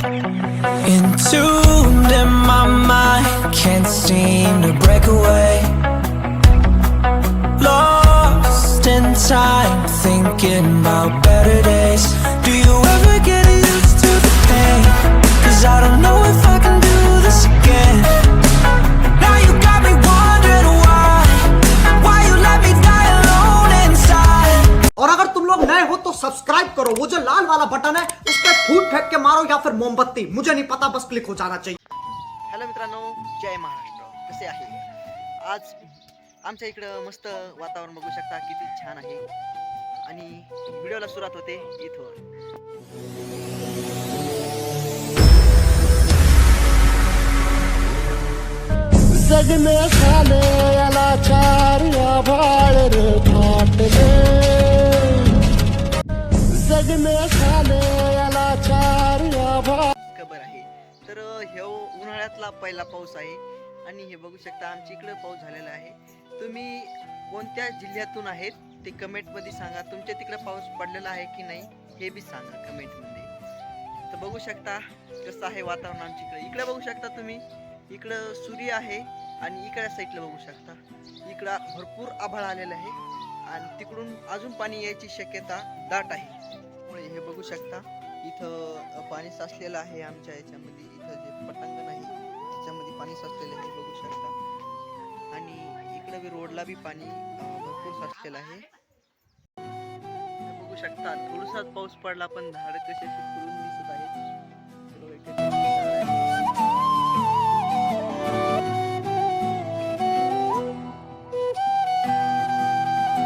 Entombed in my mind, can't seem to break away. Lost in time, thinking about better days. Do you ever get used to the pain? Cause I don't know if I can do this again. हो तो subscribe करो वो जो लाल वाला button है फेंक के मारो या फिर मोमबत्ती। मुझे नहीं पता बस क्लिक हो जाना चाहिए। हॅलो मित्रांनो जय महाराष्ट्र. कसे आहे? आज आमच्या इकडं मस्त वातावरण बघू शकता किती छान आहे. आणि व्हिडिओला सुरुवात होते इथं जगने साले उन्हाळ्यातला पहिला पाऊस आहे. आणि हे बघू शकता आमच्या इकडं पाऊस झालेला आहे. तुम्ही कोणत्या जिल्ह्यातून आहेत ते कमेंटमध्ये सांगा. तुमच्या तिकडं पाऊस पडलेला आहे की नाही हे बी सांगा कमेंटमध्ये. तर बघू शकता कसं आहे वातावरण आमच्या इकडे. इकडे बघू शकता तुम्ही इकडं सूर्य आहे आणि इकडच्या साईडला बघू शकता. इकडं भरपूर आभाळ आलेलं आहे आणि तिकडून अजून पाणी यायची शक्यता दाट आहे. त्यामुळे हे बघू शकता इथं पाणी साचलेलं आहे आमच्या याच्यामध्ये इथं जे पटांगण आहे पाणी साचलेलं आहे बघू शकता. आणि इकडे बी रोडला बी पाणी भरपूर साचलेलं आहे. बघू शकता थोडासाच पाऊस पडला पण झाड कसे असे फुलून दिसत आहेत.